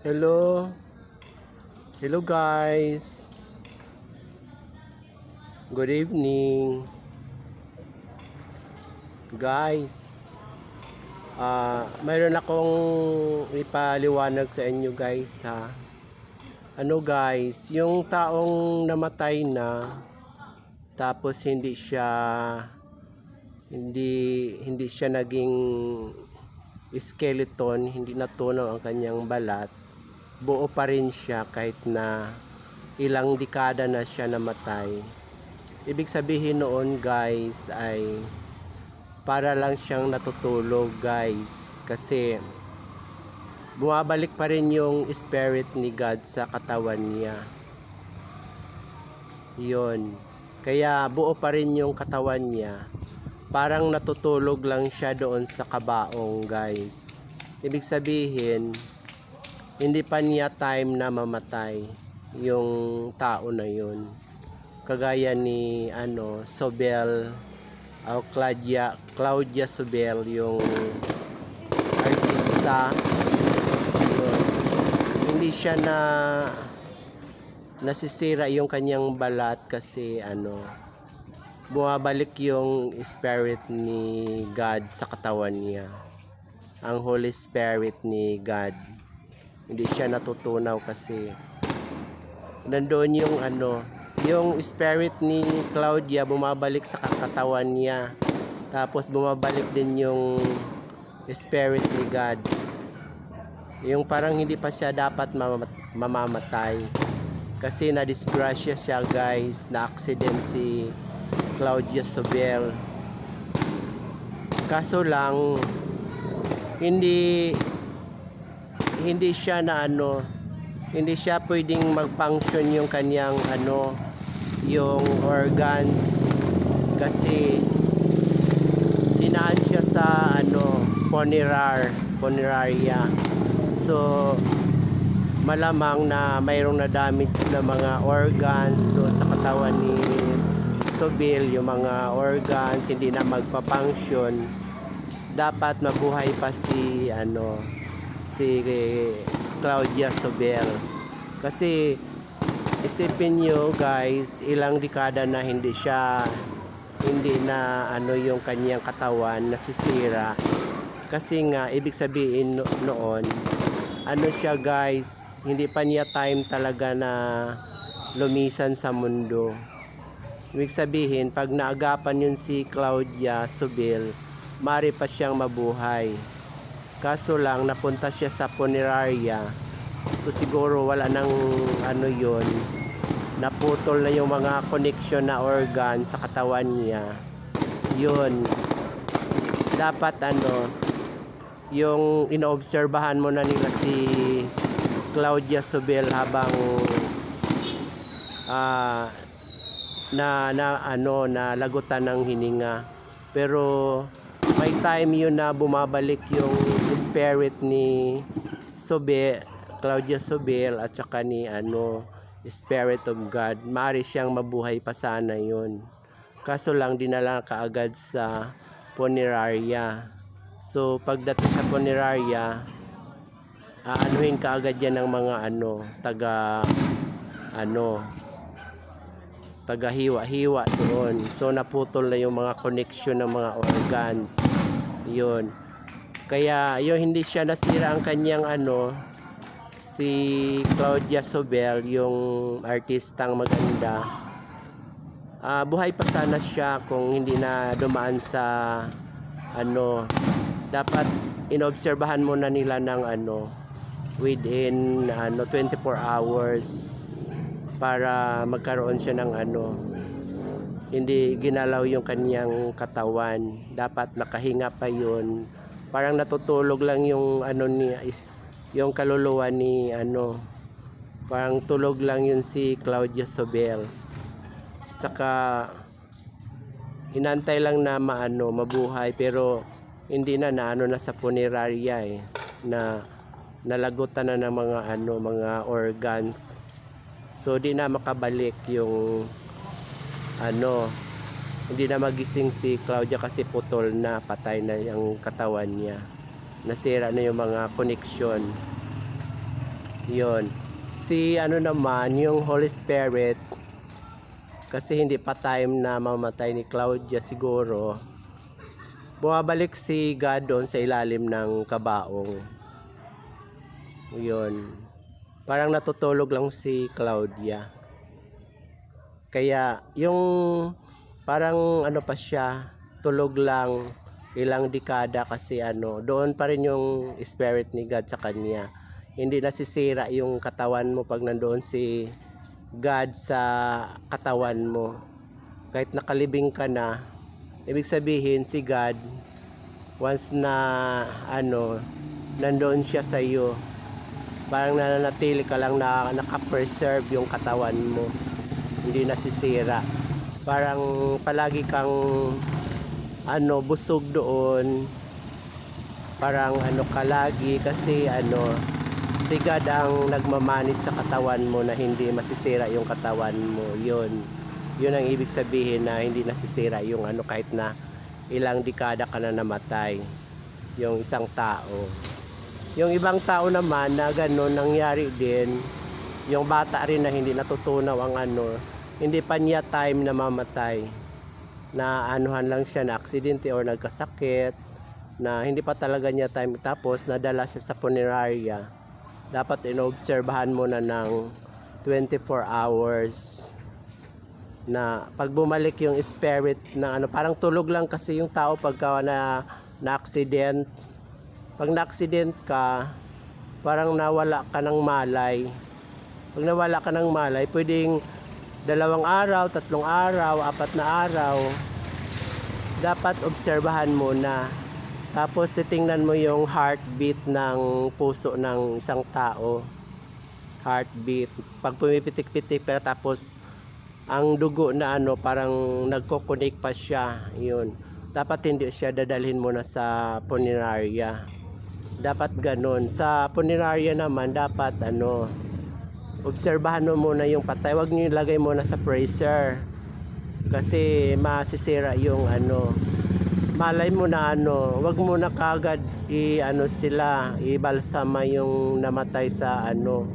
Hello. Hello guys. Good evening. Guys. Ah, mayroon akong ipaliwanag sa inyo guys ha. Ano guys, yung taong namatay na tapos hindi siya hindi hindi siya naging skeleton, hindi natunaw ang kanyang balat, buo pa rin siya kahit na ilang dekada na siya namatay. Ibig sabihin noon guys ay para lang siyang natutulog guys kasi bumabalik pa rin yung spirit ni God sa katawan niya. Yon. Kaya buo pa rin yung katawan niya parang natutulog lang siya doon sa kabaong guys ibig sabihin hindi pa niya time na mamatay yung tao na yun kagaya ni ano Sobel o Claudia Claudia Sobel yung artista yun. hindi siya na nasisira yung kanyang balat kasi ano bumabalik yung spirit ni God sa katawan niya. Ang Holy Spirit ni God. Hindi siya natutunaw kasi nandoon yung ano, yung spirit ni Claudia bumabalik sa katawan niya. Tapos bumabalik din yung spirit ni God. Yung parang hindi pa siya dapat mamamat- mamamatay. Kasi na-disgrasya siya guys, na-accident si Claudia Sobel. Kaso lang hindi hindi siya na ano hindi siya pwedeng mag-function yung kanyang ano yung organs. Kasi dinaan siya sa ano funerar funeraria. So malamang na mayroong na damage na mga organs doon sa katawan ni Sobil, yung mga organs hindi na magpa-function. Dapat mabuhay pa si ano si Claudia Sobel. Kasi isipin nyo guys ilang dekada na hindi siya hindi na ano yung kanyang katawan nasisira. Kasi nga ibig sabihin no- noon ano siya guys hindi pa niya time talaga na lumisan sa mundo. Ibig sabihin, pag naagapan yun si Claudia Subil, mari pa siyang mabuhay. Kaso lang, napunta siya sa funeraria. So siguro wala nang ano yun. Naputol na yung mga connection na organ sa katawan niya. Yun. Dapat ano, yung inoobserbahan mo na nila si Claudia Subil habang ah na na ano na lagutan ng hininga pero may time yun na bumabalik yung spirit ni Sobe Claudia Sobel at saka ni ano Spirit of God mari siyang mabuhay pa sana yun kaso lang dinala kaagad sa funeraria so pagdating sa funeraria aanuhin kaagad yan ng mga ano taga ano tagahiwa-hiwa doon. So naputol na yung mga connection ng mga organs. Yun. Kaya yun hindi siya nasira ang kanyang ano si Claudia Sobel yung artistang maganda. Ah, buhay pa sana siya kung hindi na dumaan sa ano dapat inobserbahan muna nila ng ano within ano 24 hours para magkaroon siya ng ano hindi ginalaw yung kanyang katawan dapat nakahinga pa yun parang natutulog lang yung ano ni yung kaluluwa ni ano parang tulog lang yun si Claudia Sobel. Tsaka inantay lang na maano mabuhay pero hindi na naano na sa funeraria eh na nalagutan na ng mga ano mga organs. So di na makabalik yung ano hindi na magising si Claudia kasi putol na patay na yung katawan niya. Nasira na yung mga connection. Yun. Si ano naman, yung Holy Spirit, kasi hindi pa time na mamatay ni Claudia siguro, bumabalik si God doon sa ilalim ng kabaong. Yun. Parang natutulog lang si Claudia. Kaya yung parang ano pa siya, tulog lang ilang dekada kasi ano, doon pa rin yung spirit ni God sa kanya. Hindi nasisira yung katawan mo pag nandoon si God sa katawan mo. Kahit nakalibing ka na, ibig sabihin si God once na ano, nandoon siya sa iyo, parang nananatili ka lang na naka-preserve yung katawan mo. Hindi nasisira. Parang palagi kang ano, busog doon. Parang ano ka lagi kasi ano, si God ang nagmamanit sa katawan mo na hindi masisira yung katawan mo. Yun. Yun ang ibig sabihin na hindi nasisira yung ano kahit na ilang dekada ka na namatay yung isang tao. Yung ibang tao naman na gano'n nangyari din, yung bata rin na hindi natutunaw ang ano, hindi pa niya time na mamatay. Na anuhan lang siya na aksidente or nagkasakit, na hindi pa talaga niya time tapos nadala siya sa funeraria. Dapat inoobserbahan mo na ng 24 hours na pag bumalik yung spirit na ano parang tulog lang kasi yung tao pagka na na accident pag na accident ka parang nawala ka ng malay pag nawala ka ng malay pwedeng dalawang araw tatlong araw apat na araw. Dapat obserbahan mo na tapos titingnan mo yung heartbeat ng puso ng isang tao. Heartbeat. Pag pumipitik-pitik pero tapos ang dugo na ano parang nagko-connect pa siya. Yun. Dapat hindi siya dadalhin mo na sa funeraria dapat ganun. Sa funeraria naman dapat ano obserbahan mo muna yung patay. Wag niyo ilagay muna sa freezer. Kasi masisira yung ano. Malay mo na ano wag mo na kagad i ano sila ibalsama yung namatay sa ano.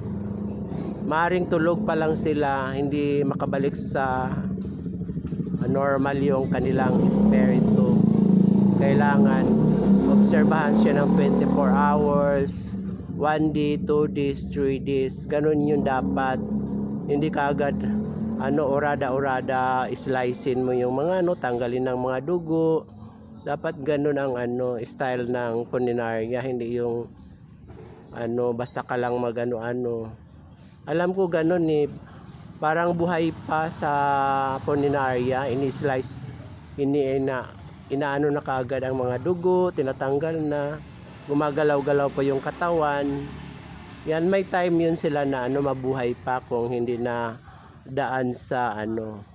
Maaring tulog pa lang sila, hindi makabalik sa normal yung kanilang espiritu. Kailangan obserbahan siya ng 24 hours, 1 day, 2 days, 3 days. Ganun yung dapat. Hindi kaagad ano orada-orada slicein mo yung mga ano, tanggalin ng mga dugo. Dapat ganun ang ano style ng funeraria, hindi yung ano basta ka lang magano-ano alam ko ganun eh. Parang buhay pa sa funeraria, ini-slice, ini ina, inaano na kaagad ang mga dugo, tinatanggal na, gumagalaw-galaw pa yung katawan. Yan, may time yun sila na ano, mabuhay pa kung hindi na daan sa ano,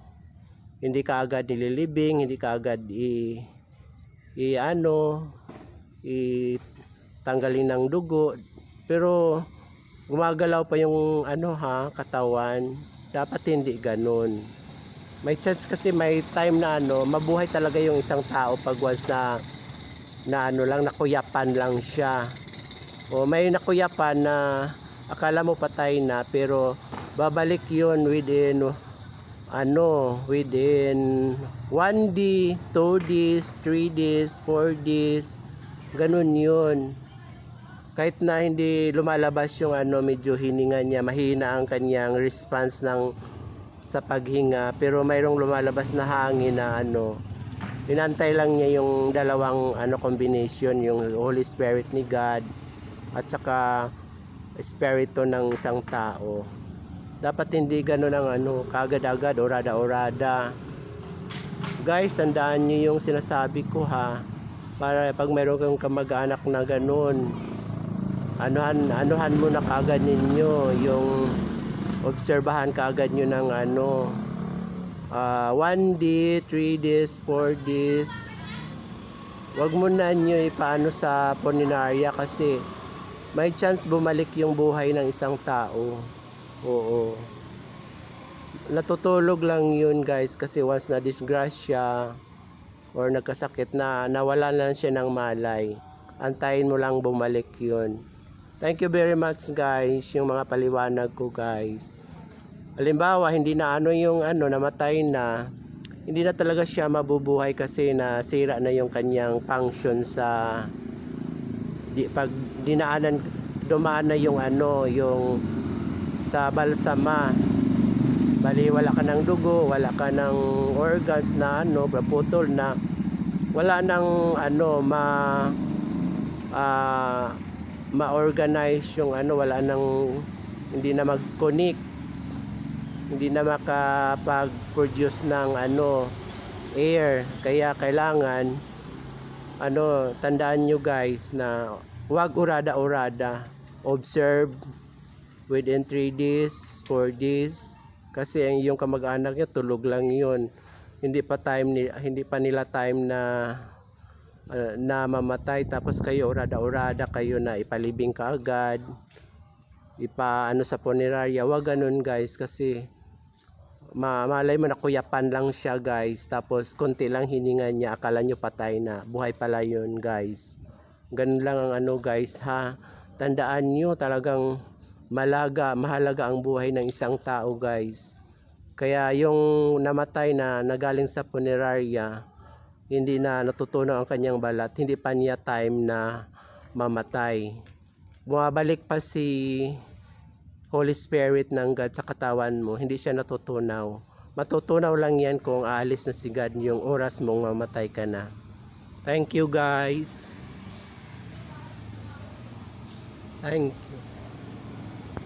hindi ka agad nililibing, hindi ka agad i, i ano, i tanggalin ng dugo. Pero gumagalaw pa yung ano ha, katawan. Dapat hindi ganun. May chance kasi may time na ano, mabuhay talaga yung isang tao pag once na na ano lang nakuyapan lang siya. O may nakuyapan na akala mo patay na pero babalik yun within ano, within 1 day, 2 days, 3 days, 4 days, ganun yun kahit na hindi lumalabas yung ano medyo hininga niya mahina ang kanyang response ng sa paghinga pero mayroong lumalabas na hangin na ano inantay lang niya yung dalawang ano combination yung Holy Spirit ni God at saka espiritu ng isang tao. Dapat hindi gano'n ang ano kagad-agad orada-orada. Guys tandaan niyo yung sinasabi ko ha? Para pag mayroon kang kamag-anak na ganun anuhan anuhan mo na kagad ninyo yung obserbahan kagad nyo ng ano uh, one day, three days, four days. Wag mo na nyo ipaano sa funeraria kasi may chance bumalik yung buhay ng isang tao. Oo. Natutulog lang yun guys kasi once na disgrasya or nagkasakit na nawala na siya ng malay antayin mo lang bumalik yun. Thank you very much guys, yung mga paliwanag ko guys. Halimbawa, hindi na ano yung ano, namatay na, hindi na talaga siya mabubuhay kasi nasira na yung kanyang function sa di, pag dinaanan, dumaan na yung ano, yung sa balsama. Bali, wala ka ng dugo, wala ka ng organs na ano, putol na, wala nang ano, ma, ah, ma-organize yung ano, wala nang, hindi na mag-connect, hindi na makapag-produce ng ano, air. Kaya kailangan, ano, tandaan nyo guys na wag urada-urada. Observe within 3 days, 4 days. Kasi ang yung kamag-anak nyo, tulog lang yun. Hindi pa time ni, hindi pa nila time na uh, na mamatay tapos kayo urada-urada kayo na ipalibing ka agad ipa ano sa punerarya wag ganun guys kasi ma malay mo na kuyapan lang siya guys. Tapos konti lang hininga niya. Akala nyo patay na. Buhay pala yun guys. Ganun lang ang ano guys ha? Tandaan nyo talagang malaga mahalaga ang buhay ng isang tao guys. Kaya yung namatay na nagaling sa punerarya hindi na natutunaw ang kanyang balat. Hindi pa niya time na mamatay. Bumabalik pa si Holy Spirit ng God sa katawan mo, hindi siya natutunaw. Matutunaw lang yan kung aalis na si God yung oras mong mamatay ka na. Thank you guys. Thank you.